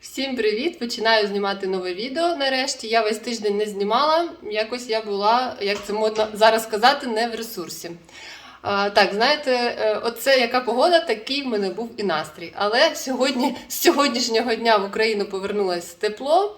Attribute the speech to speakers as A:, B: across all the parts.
A: Всім привіт! Починаю знімати нове відео. Нарешті я весь тиждень не знімала. Якось я була, як це модно зараз сказати, не в ресурсі. А, так, знаєте, е, оце яка погода, такий в мене був і настрій. Але сьогодні, з сьогоднішнього дня в Україну повернулось тепло,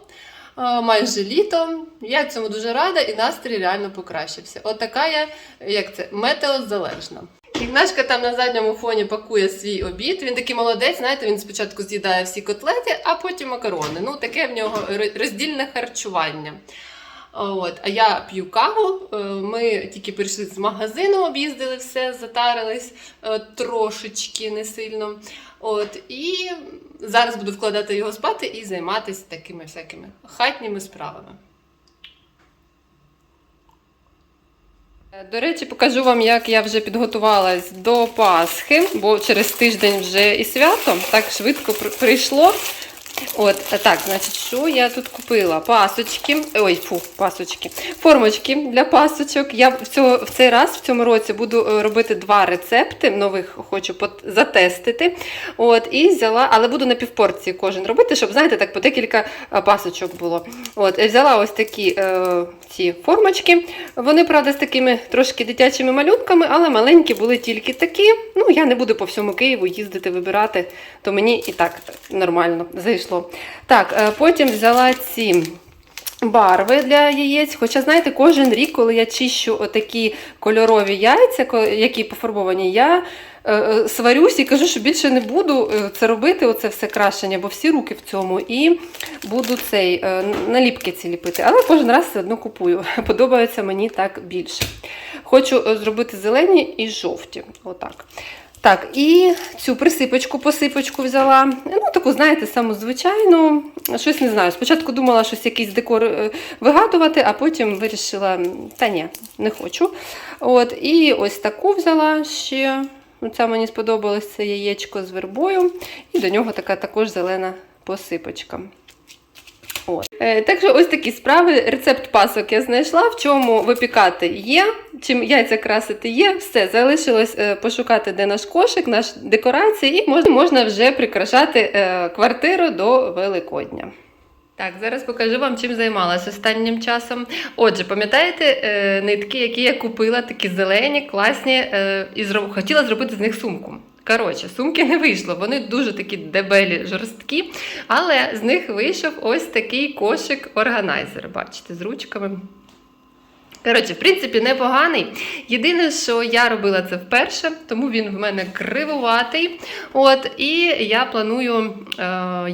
A: майже літо. Я цьому дуже рада, і настрій реально покращився. От така я, як це, метеозалежна. Ігнашка там на задньому фоні пакує свій обід. Він такий молодець, знаєте, він спочатку з'їдає всі котлети, а потім макарони. Ну, таке в нього роздільне харчування. От, а я п'ю каву. Е, Ми тільки прийшли з магазину, об'їздили все, затарились е, трошечки не сильно. От, і зараз буду вкладати його спати і займатися такими всякими хатніми справами. До речі, покажу вам, як я вже підготувалась до Пасхи, бо через тиждень вже і свято так швидко пр- прийшло. От, так, значить, що я тут купила? Пасочки, ой, фу, пасочки, формочки для пасочок. Я в, цього, в цей раз, в цьому році, буду е, робити два рецепти. Нових хочу затестити. От, і взяла, але буду на півпорції кожен робити, щоб, знаєте, так по декілька е, пасочок було. От, взяла ось такі е, ці формочки. Вони, правда, з такими трошки дитячими малюнками, але маленькі були тільки такі. Ну, я не буду по всьому Києву їздити, вибирати, то мені і так нормально зайшло. Так, е, потім взяла ці. Барви для яєць. Хоча, знаєте, кожен рік, коли я чищу отакі кольорові яйця, які пофарбовані, я е, е, сварюсь і кажу, що більше не буду е, це робити, оце все крашення, бо всі руки в цьому. І буду цей наліпки ці ліпити. Але кожен раз все одно купую. Подобається мені так більше. Хочу зробити зелені і жовті. Отак. Так, і цю присипочку, посипочку взяла. Ну, таку, знаєте, саму звичайну. Щось не знаю. Спочатку думала щось якийсь декор е, вигадувати, а потім вирішила, та ні, не хочу. От, і ось таку взяла ще. Це мені сподобалось це яєчко з вербою. І до нього така також зелена посипочка. От. Е, так що ось такі справи. Рецепт пасок я знайшла, в чому випікати є, чим яйця красити є. Все, залишилось е, пошукати, де наш кошик, наш декорації, і можна, можна вже прикрашати е, квартиру до Великодня. Так, зараз покажу вам, чим займалась останнім часом. Отже, пам'ятаєте нитки, які я купила, такі зелені, класні, і хотіла зробити з них сумку. Коротше, сумки не вийшло, вони дуже такі дебелі, жорсткі, але з них вийшов ось такий кошик-органайзер. Бачите, з ручками. Коротше, в принципі, непоганий. Єдине, що я робила це вперше, тому він в мене кривуватий. От, і я планую е,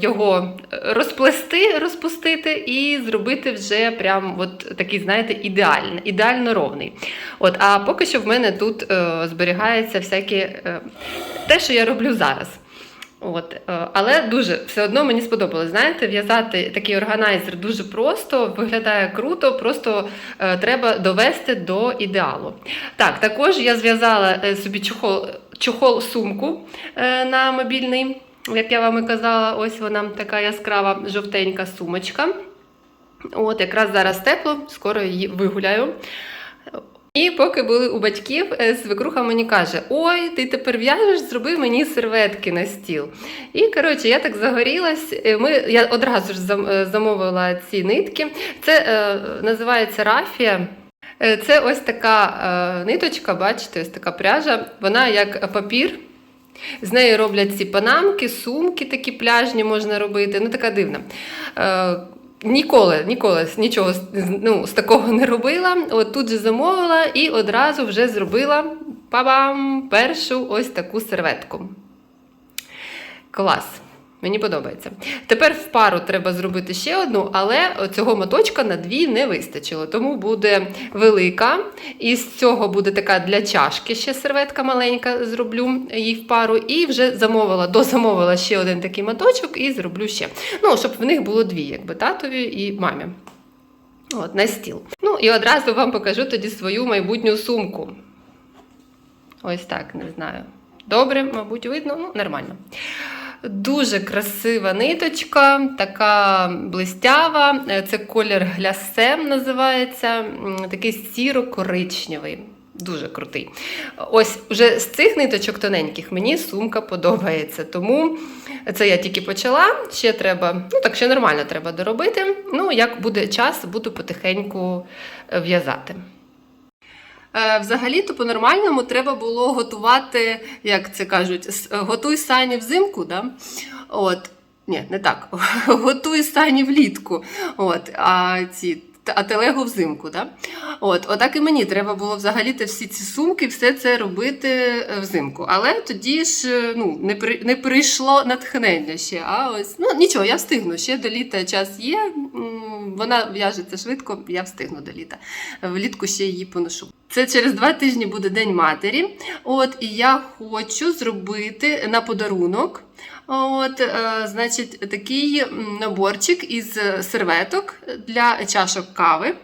A: його розплести, розпустити і зробити вже прям от такий, знаєте, ідеально, ідеально ровний. От, а поки що в мене тут е, зберігається всяке е, те, що я роблю зараз. От, е, але дуже все одно мені сподобалось. Знаєте, в'язати такий органайзер дуже просто, виглядає круто, просто е, треба довести до ідеалу. Так, також я зв'язала е, собі чохол, чохол сумку на мобільний, як я вам і казала, ось вона така яскрава жовтенька сумочка. От, якраз зараз тепло, скоро її вигуляю. І поки були у батьків, е, свекруха мені каже: Ой, ти тепер в'яжеш, зроби мені серветки на стіл. І коротше, я так загорілась. е, Ми, я одразу ж е, замовила ці нитки. Це е, називається рафія. Це ось така е, ниточка, бачите, ось така пряжа. Вона як папір. З неї роблять ці панамки, сумки такі пляжні можна робити. Ну, така дивна. Ніколи, ніколи нічого ну, з такого не робила. От тут же замовила і одразу вже зробила па-бам, першу ось таку серветку. Клас. Мені подобається. Тепер в пару треба зробити ще одну, але цього моточка на дві не вистачило. Тому буде велика. І з цього буде така для чашки ще серветка маленька, зроблю їй в пару. І вже замовила, дозамовила ще один такий моточок і зроблю ще. Ну, щоб в них було дві, якби татові і мамі. От, на стіл. Ну і одразу вам покажу тоді свою майбутню сумку. Ось так, не знаю. Добре, мабуть, видно, ну, нормально. Дуже красива ниточка, така блистява. Е, Це колір глясем називається, такий сіро-коричневий. Дуже крутий. Ось уже з цих ниточок тоненьких мені сумка подобається. Тому це я тільки почала. Ще треба, ну так ще нормально треба доробити. Ну, як буде час, буду потихеньку е, в'язати. Е, Взагалі-то по-нормальному треба було готувати, як це кажуть, готуй сані взимку, да? От. Ні, не так. Готуй сані влітку. От, а ці а телегу взимку. Да? От, отак і мені треба було взагалі всі ці сумки, все це робити е, взимку. Але тоді ж е, ну, не, при, не прийшло натхнення ще. А ось ну нічого, я встигну. Ще до літа час є. Вона в'яжеться швидко, я встигну до літа. Влітку ще її поношу. Це через два тижні буде День матері. От, і я хочу зробити на подарунок. От, е, значить, такий наборчик із серветок для чашок кави.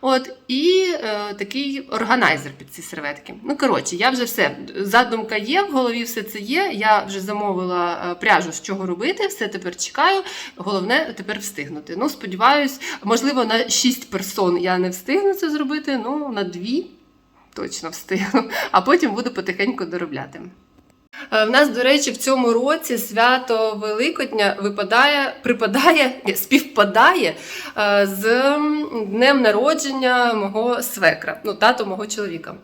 A: От, і е, такий органайзер під ці серветки. Ну, коротше, я вже все. Задумка є, в голові все це є. Я вже замовила е, пряжу, з чого робити, все тепер чекаю. Головне тепер встигнути. Ну, сподіваюсь, можливо, на 6 персон я не встигну це зробити, ну, на 2 точно встигну, а потім буду потихеньку доробляти. Е, В нас, до речі, в цьому році свято Великодня випадає, припадає, співпадає е, з днем народження мого свекра, ну, тато мого чоловіка.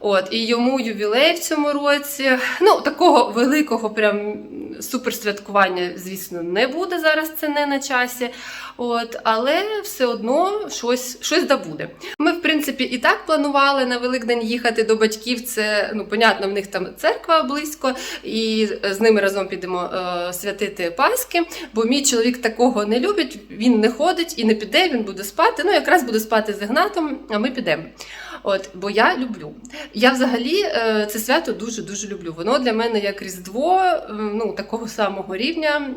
A: От, і йому ювілей в цьому році. Ну, такого великого прям суперсвяткування, звісно, не буде зараз. Це не на часі. От, але все одно щось, щось да буде. Ми, в принципі, і так планували на Великдень їхати до батьків. Це ну, понятно, в них там церква близько, і з ними разом підемо е, святити Пасхи. Бо мій чоловік такого не любить, він не ходить і не піде, він буде спати. Ну, якраз буде спати з Ігнатом, а ми підемо. От, бо я люблю. Я взагалі е, це свято дуже дуже люблю. Воно для мене як Різдво, е, ну такого самого рівня.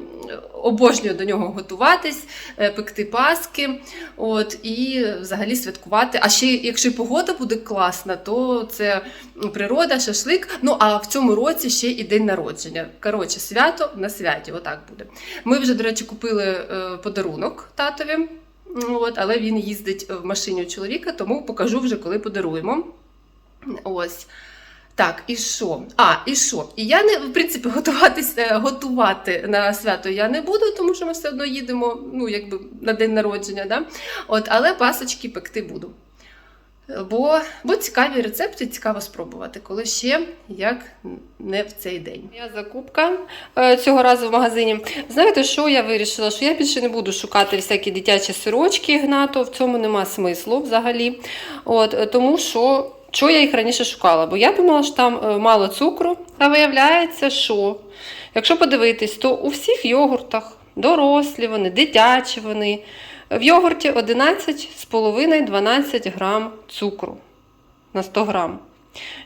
A: Обожнюю до нього готуватись, е, пекти паски, от і взагалі святкувати. А ще якщо погода буде класна, то це природа, шашлик. Ну а в цьому році ще і день народження. Коротше, свято на святі. Отак буде. Ми вже, до речі, купили е, подарунок татові. От, але він їздить в машині у чоловіка, тому покажу вже, коли подаруємо. Ось. Так, і що? А, і що? І я не, в принципі, готуватися, готувати на свято я не буду, тому що ми все одно їдемо, ну, якби на день народження, да? От, але пасочки пекти буду. Бо, бо цікаві рецепти, цікаво спробувати, коли ще як не в цей день. Моя закупка е, цього разу в магазині. Знаєте, що я вирішила? Що я більше не буду шукати всякі дитячі сирочки гнато, в цьому нема смислу взагалі. От, е, тому що. Що я їх раніше шукала? Бо я думала, що там е, мало цукру, а виявляється, що якщо подивитись, то у всіх йогуртах дорослі вони, дитячі вони. В йогурті 11,5-12 грам цукру на 100 грам.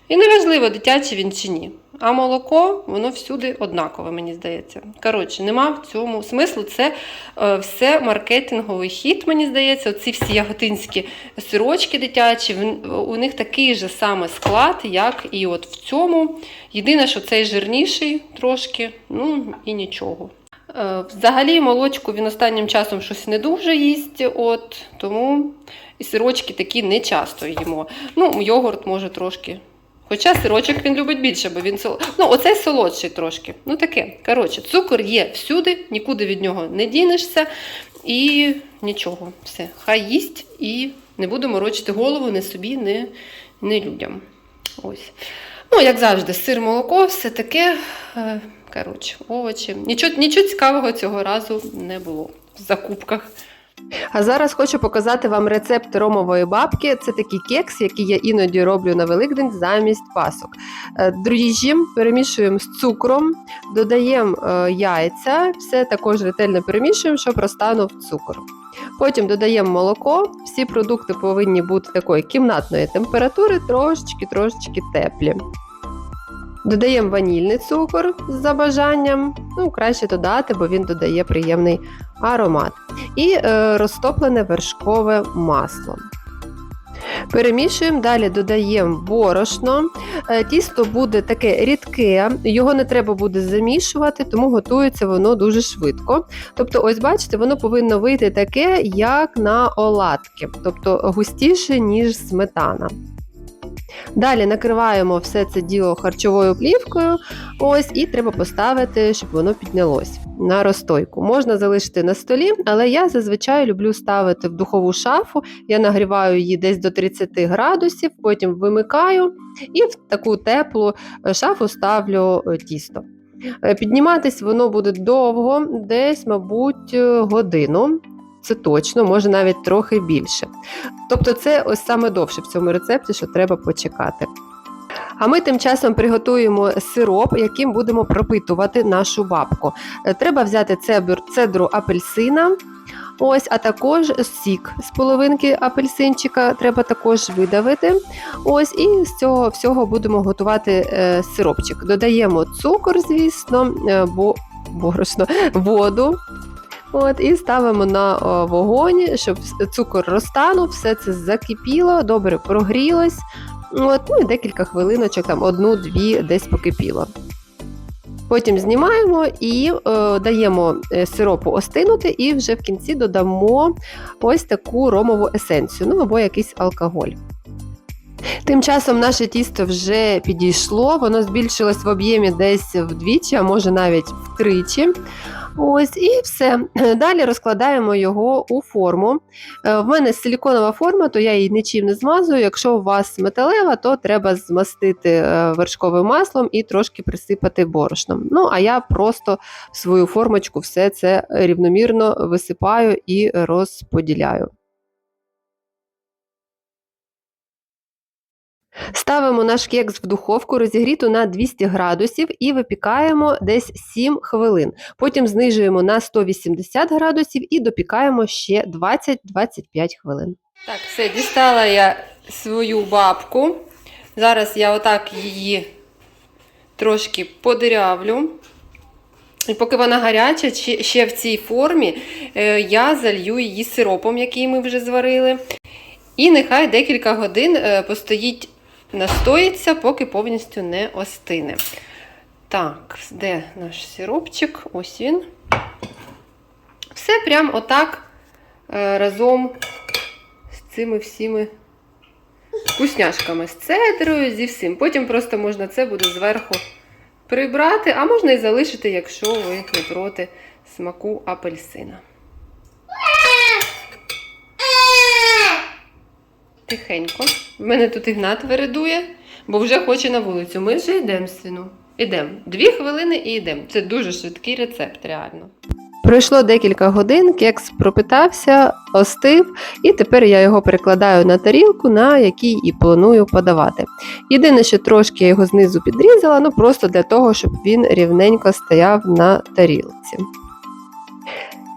A: І неважливо, дитячий він чи ні. А молоко, воно всюди однакове, мені здається. Коротше, нема в цьому смислу. Це е, все маркетинговий хід, мені здається. Оці всі яготинські сирочки дитячі, в- у них такий же саме склад, як і от в цьому. Єдине, що цей жирніший трошки, ну і нічого. Е, Взагалі, молочку він останнім часом щось не дуже їсть, от, тому і сирочки такі не часто їмо. Ну, йогурт може трошки. Хоча сирочок він любить більше, бо він сол... Ну, оцей солодший трошки. Ну таке. Коротше, цукор є всюди, нікуди від нього не дінешся. І нічого. Все. Хай їсть і не буду морочити голову ні собі, ні, ні людям. Ось. Ну, як завжди, сир, молоко, все таке. Е, Коротше, овочі. Нічого, нічого цікавого цього разу не було в закупках. А зараз хочу показати вам рецепт ромової бабки. Це такий кекс, який я іноді роблю на Великдень замість пасок. Е, Дріжджі перемішуємо з цукром, додаємо е, яйця, все також ретельно перемішуємо, щоб розтанув цукор. Потім додаємо молоко. Всі продукти повинні бути такої кімнатної температури, трошечки-трошечки теплі. Додаємо ванільний цукор за бажанням. Ну, краще додати, бо він додає приємний аромат. І е, розтоплене вершкове масло. Перемішуємо, далі додаємо борошно. Е, Тісто буде таке рідке, його не треба буде замішувати, тому готується воно дуже швидко. Тобто, ось бачите, воно повинно вийти таке, як на оладки, тобто густіше, ніж сметана. Далі накриваємо все це діло харчовою плівкою. Ось, і треба поставити, щоб воно піднялось на розстойку. Можна залишити на столі, але я зазвичай люблю ставити в духову шафу. Я нагріваю її десь до 30 градусів, потім вимикаю і в таку теплу е, шафу ставлю е, тісто. Е, Підніматись воно буде довго, десь, мабуть, годину. Це точно, може навіть трохи більше. Тобто, це ось саме довше в цьому рецепті, що треба почекати. А ми тим часом приготуємо сироп, яким будемо пропитувати нашу бабку. Е, Треба взяти цедру апельсина, ось, а також сік з половинки апельсинчика треба також видавити. Ось, і з цього всього будемо готувати е, сиропчик. Додаємо цукор, звісно, е, бо, борошно, воду. От, і ставимо на вогонь, щоб цукор розтанув, все це закипіло, добре прогрілось. От, ну і декілька хвилиночок, там одну-дві десь покипіло. Потім знімаємо і е, даємо сиропу остинути, і вже в кінці додамо ось таку ромову есенцію, ну або якийсь алкоголь. Тим часом наше тісто вже підійшло, воно збільшилось в об'ємі десь вдвічі, а може навіть втричі. Ось і все. Далі розкладаємо його у форму. Е, В мене силіконова форма, то я її нічим не змазую. Якщо у вас металева, то треба змастити е, вершковим маслом і трошки присипати борошном. Ну, а я просто в свою формочку все це рівномірно висипаю і розподіляю. Ставимо наш кекс в духовку розігріту на 200 градусів і випікаємо десь 7 хвилин. Потім знижуємо на 180 градусів і допікаємо ще 20-25 хвилин. Так, все, дістала я свою бабку. Зараз я отак її трошки подирявлю. І поки вона гаряча, ще- в цій формі, е, я залью її сиропом, який ми вже зварили. І нехай декілька годин е, постоїть, настоїться, поки повністю не остине. Так, де наш сиропчик? Ось він. Все прям отак е, разом з цими всіми вкусняшками, з цедрою, зі всім. Потім просто можна це буде зверху прибрати, а можна і залишити, якщо ви не проти смаку апельсина. Тихенько. В мене тут Ігнат вередує, бо вже хоче на вулицю. Ми вже йдемо, сину. Ідемо. Дві хвилини і йдемо. Це дуже швидкий рецепт, реально. Пройшло декілька годин, кекс пропитався, остив, і тепер я його перекладаю на тарілку, на якій і планую подавати. Єдине, що трошки я його знизу підрізала, ну просто для того, щоб він рівненько стояв на тарілці.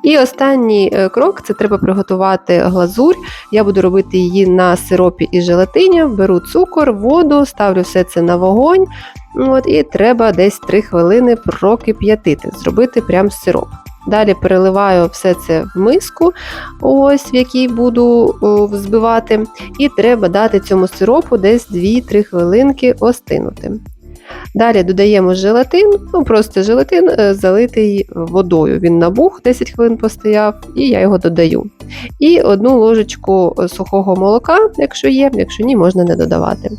A: І останній е, крок це треба приготувати глазурь. Я буду робити її на сиропі і желатині. Беру цукор, воду, ставлю все це на вогонь. От, і треба десь 3 хвилини прокип'ятити, зробити прям сироп. Далі переливаю все це в миску, ось в якій буду взбивати, і треба дати цьому сиропу десь 2-3 хвилинки остинути. Далі додаємо желатин, ну просто желатин е, залитий водою. Він набух, 10 хвилин постояв, і я його додаю. І одну ложечку е, сухого молока, якщо є, якщо ні, можна не додавати.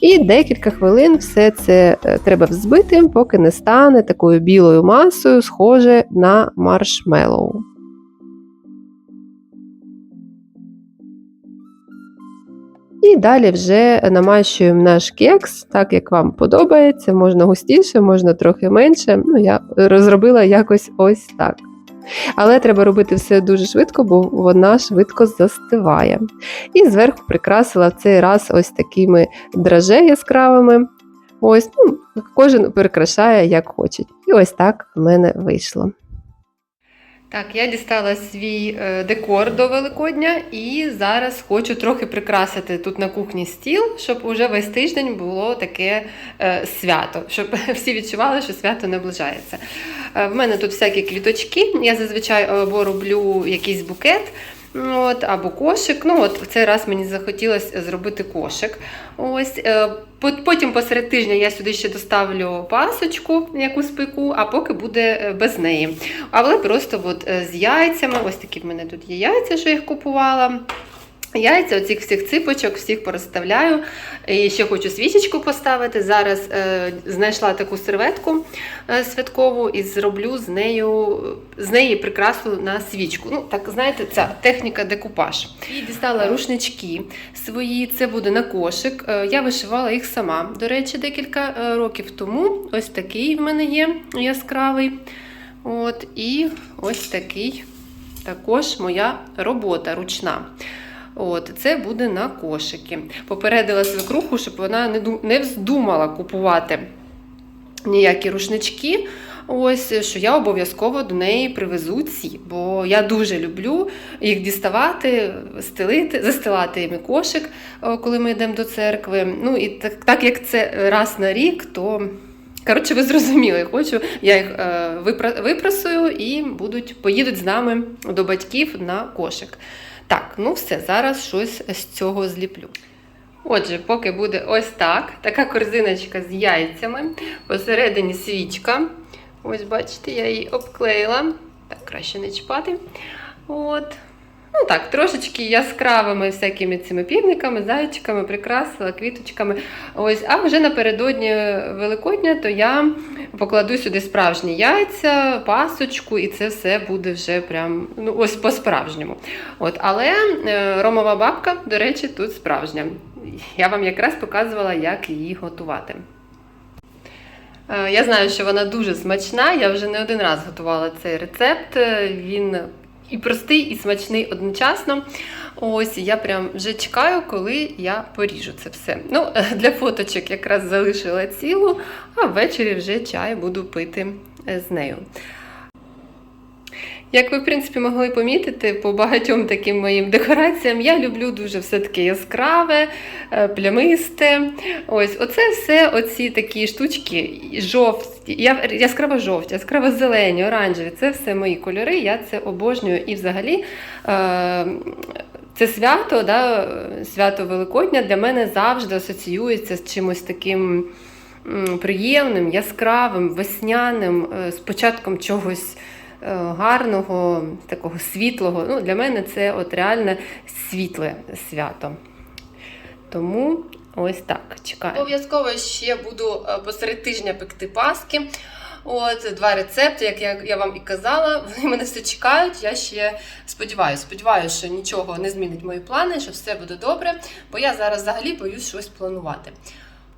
A: І декілька хвилин все це е, треба взбити, поки не стане такою білою масою, схоже на маршмеллоу. І далі вже намащуємо наш кекс, так як вам подобається, можна густіше, можна трохи менше. Ну, я розробила якось ось так. Але треба робити все дуже швидко, бо вона швидко застиває. І зверху прикрасила в цей раз ось такими драже яскравими. Ось, ну, кожен прикрашає як хоче. І ось так в мене вийшло. Так, я дістала свій е, декор до Великодня і зараз хочу трохи прикрасити тут на кухні стіл, щоб уже весь тиждень було таке е, свято, щоб всі відчували, що свято наближається. Е, в мене тут всякі квіточки. Я зазвичай або роблю якийсь букет. От, або кошик. Ну, от в цей раз мені захотілося зробити кошик. Ось, е, потім посеред тижня я сюди ще доставлю пасочку, яку спеку, а поки буде е, без неї. Але просто от, е, з яйцями, ось такі в мене тут є яйця, що їх купувала. Яйця, оцих всіх ципочок, всіх порозставляю. І ще хочу свічечку поставити. Зараз е, знайшла таку серветку е, святкову і зроблю з нею з неї прикрасу на свічку. Ну, так знаєте, ця техніка декупаж. І дістала рушнички свої, це буде на кошик. Е, я вишивала їх сама. До речі, декілька е, років тому. Ось такий в мене є яскравий. От, і ось такий також моя робота ручна. От, це буде на кошики. Попередила свекруху, щоб вона не, ду- не вздумала купувати ніякі рушнички. Ось, що я обов'язково до неї привезу ці, бо я дуже люблю їх діставати, стелити, застилати їм кошик, коли ми йдемо до церкви. Ну і так, так як це раз на рік, то коротше, ви зрозуміли, хочу, я їх е, випра- випрасую і будуть, поїдуть з нами до батьків на кошик. Так, ну все, зараз щось з цього зліплю. Отже, поки буде ось так, така корзиночка з яйцями, посередині свічка. Ось, бачите, я її обклеїла. Так, краще не чіпати. От. Ну так, трошечки яскравими всякими цими півниками, зайчиками, прикрасила, квіточками. Ось, а вже напередодні Великодня, то я покладу сюди справжні яйця, пасочку, і це все буде вже прям ну, ось по-справжньому. От, але е, ромова бабка, до речі, тут справжня. Я вам якраз показувала, як її готувати. Е, Я знаю, що вона дуже смачна. Я вже не один раз готувала цей рецепт. Він і простий, і смачний одночасно. Ось я прям вже чекаю, коли я поріжу це все. Ну, для фоточок якраз залишила цілу, а ввечері вже чай буду пити е, з нею. Як ви, в принципі, могли помітити по багатьом таким моїм декораціям, я люблю дуже все таке яскраве, е, плямисте. Ось, оце все, оці такі штучки, я- яскраво жовті, яскраво зелені, оранжеві. Це все мої кольори. Я це обожнюю. І взагалі е, це свято, да, свято Великодня для мене завжди асоціюється з чимось таким приємним, яскравим, весняним, е, з початком чогось е, гарного, такого світлого. Ну, для мене це от реальне світле свято. Тому ось так, чекаю. Обов'язково ще буду е, посеред тижня пекти паски. От два рецепти, як я, я вам і казала, вони мене все чекають. Я ще сподіваюся, сподіваюся, що нічого не змінить мої плани, що все буде добре, бо я зараз взагалі боюсь щось планувати.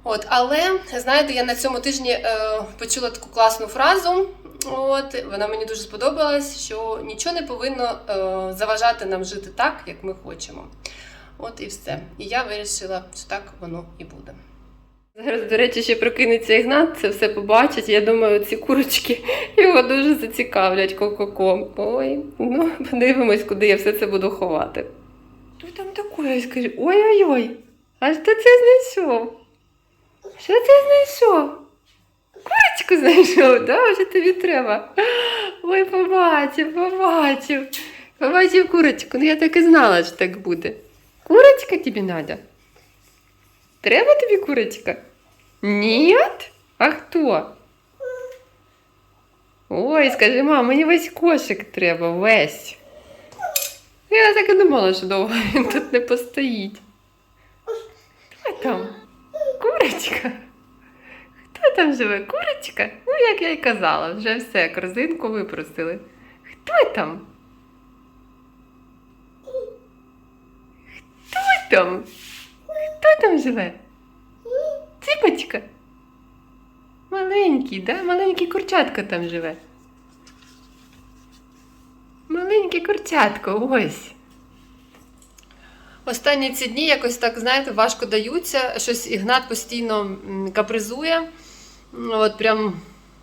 A: От, але знаєте, я на цьому тижні е, почула таку класну фразу. От вона мені дуже сподобалась, що нічого не повинно е, заважати нам жити так, як ми хочемо. От і все. І я вирішила, що так воно і буде. Зараз, до речі, ще прокинеться Ігнат, це все побачить. Я думаю, ці курочки його дуже зацікавлять ко-ко-ко. Ой, ну подивимось, куди я все це буду ховати. Що там таке? Скажи, ой-ой-ой, а що це знайшов? Що це знайшов? Курочку знайшов, да? Вже тобі треба. Ой, побачив, побачив. Побачив курочку. Ну я так і знала, що так буде. Курочка тобі треба? Треба тобі курочка? Ні? А хто? Ой, скажи, мам, мені весь кошик треба, весь. Я так і думала, що довго він тут не постоїть. Хто там? Курочка? Хто там живе? Курочка? Ну, як я й казала, вже все, корзинку випросили. Хто там? Хто там? Хто там живе? Ципочка? Маленький, да? Маленький курчатко там живе. Маленьке курчатко, ось. Останні ці дні якось так, знаєте, важко даються. Щось Ігнат постійно капризує. От прям,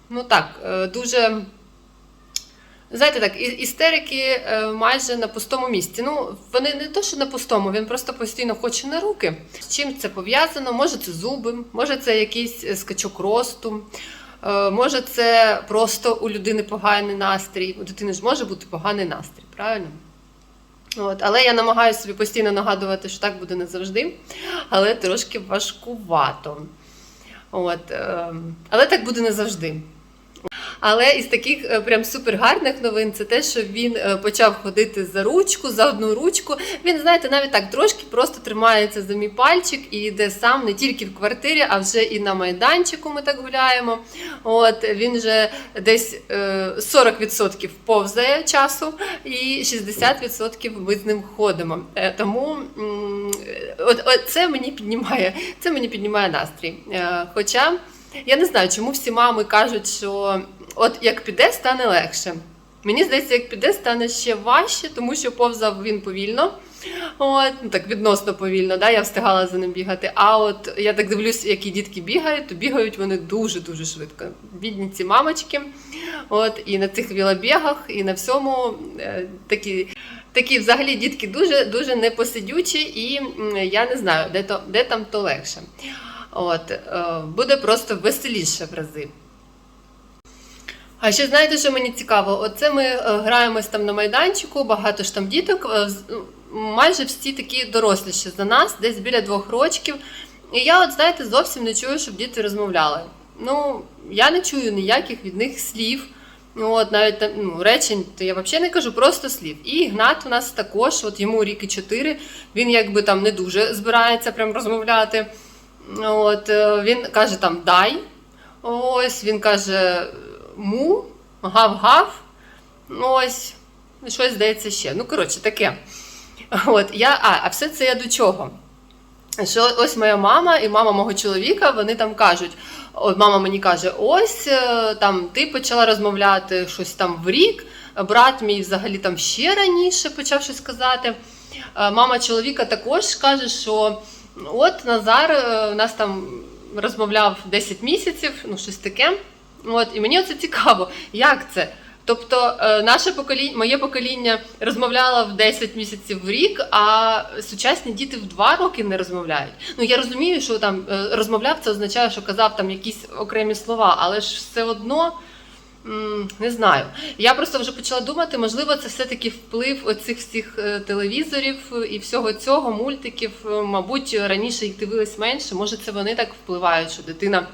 A: ну так, е, дуже. Знаєте, так, істерики е, майже на пустому місці. Ну, вони не то, що на пустому, він просто постійно хоче на руки. З чим це пов'язано? Може, це зуби, може, це якийсь е, скачок росту, е, може, це просто у людини поганий настрій. У дитини ж може бути поганий настрій, правильно? От, але я намагаюся собі постійно нагадувати, що так буде не завжди, але трошки важкувато. От, е, але так буде не завжди. Але із таких е, прям супер гарних новин це те, що він е, почав ходити за ручку, за одну ручку. Він, знаєте, навіть так трошки просто тримається за мій пальчик і йде сам не тільки в квартирі, а вже і на майданчику ми так гуляємо. От він вже десь е, 40% повзає часу, і 60% ми з ним ходимо. Е, Тому от, от це мені піднімає, це мені піднімає настрій. Е, Хоча я не знаю, чому всі мами кажуть, що от як піде, стане легше. Мені здається, як піде, стане ще важче, тому що повзав він повільно. От, ну так відносно повільно, да, я встигала за ним бігати. А от я так дивлюсь, які дітки бігають, то бігають вони дуже-дуже швидко. Бідні ці мамочки. От, і на цих вілобігах, і на всьому е, такі, такі взагалі дітки дуже дуже непосидючі, і я не знаю, де, то, де там то легше. От, е, буде просто веселіше в рази. А ще знаєте, що мені цікаво? Оце ми е, граємось там на майданчику, багато ж там діток, е, ну, майже всі такі доросліші за нас, десь біля двох рочків. І я, от знаєте, зовсім не чую, щоб діти розмовляли. Ну, я не чую ніяких від них слів. Ну, От навіть ну, речень, то я взагалі не кажу, просто слів. І Ігнат у нас також, от йому рік і чотири, він якби там не дуже збирається прям розмовляти. От, е, він каже там дай. Ось він каже му, гав-гав. Ось, щось здається ще. Ну, коротше, таке. От, я, а, а все це я до чого? Що ось моя мама і мама мого чоловіка, вони там кажуть: от мама мені каже: ось е, там ти почала розмовляти щось там в рік, брат мій взагалі там ще раніше почав щось казати. Е, Мама чоловіка також каже, що от Назар е, у нас там розмовляв 10 місяців, ну щось таке. От, і мені оце цікаво, як це? Тобто е, наше покоління, моє покоління розмовляло в 10 місяців в рік, а сучасні діти в 2 роки не розмовляють. Ну я розумію, що там е, розмовляв, це означає, що казав там якісь окремі слова, але ж все одно. Не знаю. Я просто вже почала думати, можливо, це все-таки вплив оцих всіх е, телевізорів і всього цього, мультиків. Мабуть, раніше їх дивились менше. Може, це вони так впливають, що дитина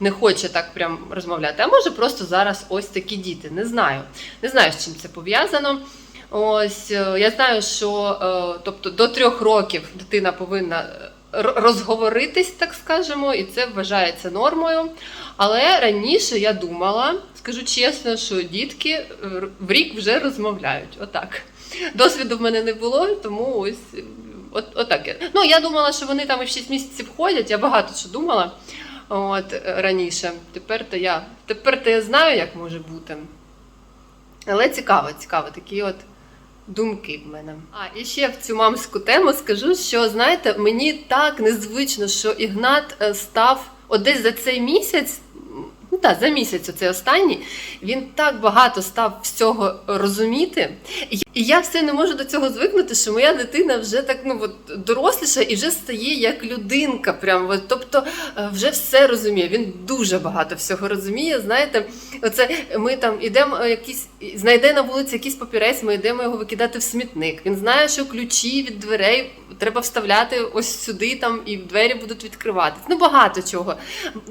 A: не хоче так прям розмовляти. А може просто зараз ось такі діти. Не знаю. Не знаю, з чим це пов'язано. Ось е, я знаю, що е, тобто до трьох років дитина повинна е, розговоритись, так скажемо, і це вважається нормою. Але раніше я думала, скажу чесно, що дітки в рік вже розмовляють. Отак. Досвіду в мене не було, тому ось от, отак. Ну, я думала, що вони там і в 6 місяців ходять, я багато що думала от, е, раніше. Тепер то я, тепер то я знаю, як може бути. Але цікаво, цікаво, такі от думки в мене. А і ще в цю мамську тему скажу, що знаєте, мені так незвично, що Ігнат е, став от десь за цей місяць. Ну так, за місяць оцей останній він так багато став всього розуміти. І я все не можу до цього звикнути, що моя дитина вже так ну от доросліша і вже стає як людинка. Прям от, тобто е, вже все розуміє. Він дуже багато всього розуміє. Знаєте, оце ми там ідемо е, якісь, знайде на вулиці якийсь папірець, ми йдемо його викидати в смітник. Він знає, що ключі від дверей треба вставляти ось сюди, там і двері будуть відкриватись. Ну багато чого.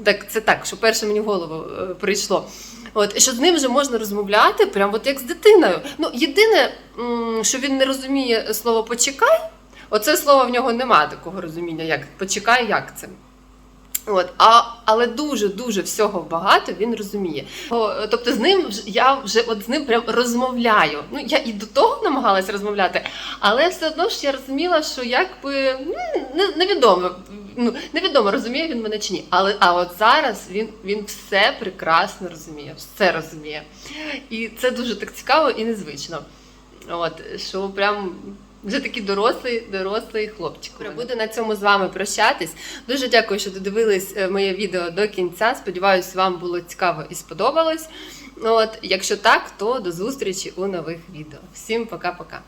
A: Так, це так, що перше мені в голову е, прийшло. От, що з ним вже можна розмовляти, прямо от як з дитиною. Ну, єдине, що він не розуміє слово почекай, оце слово в нього немає такого розуміння, як почекай, як це. От, а, але дуже дуже всього багато він розуміє. О, тобто з ним я вже от з ним прям розмовляю. Ну я і до того намагалась розмовляти, але все одно ж я розуміла, що якби не, невідомо. Ну невідомо розуміє він мене чи ні. Але а от зараз він, він все прекрасно розуміє, все розуміє. І це дуже так цікаво і незвично. От що прям. Вже такий дорослий, дорослий хлопчик. Буду на цьому з вами прощатись. Дуже дякую, що додивились е, моє відео до кінця. Сподіваюсь, вам було цікаво і сподобалось. От, якщо так, то до зустрічі у нових відео. Всім пока-пока.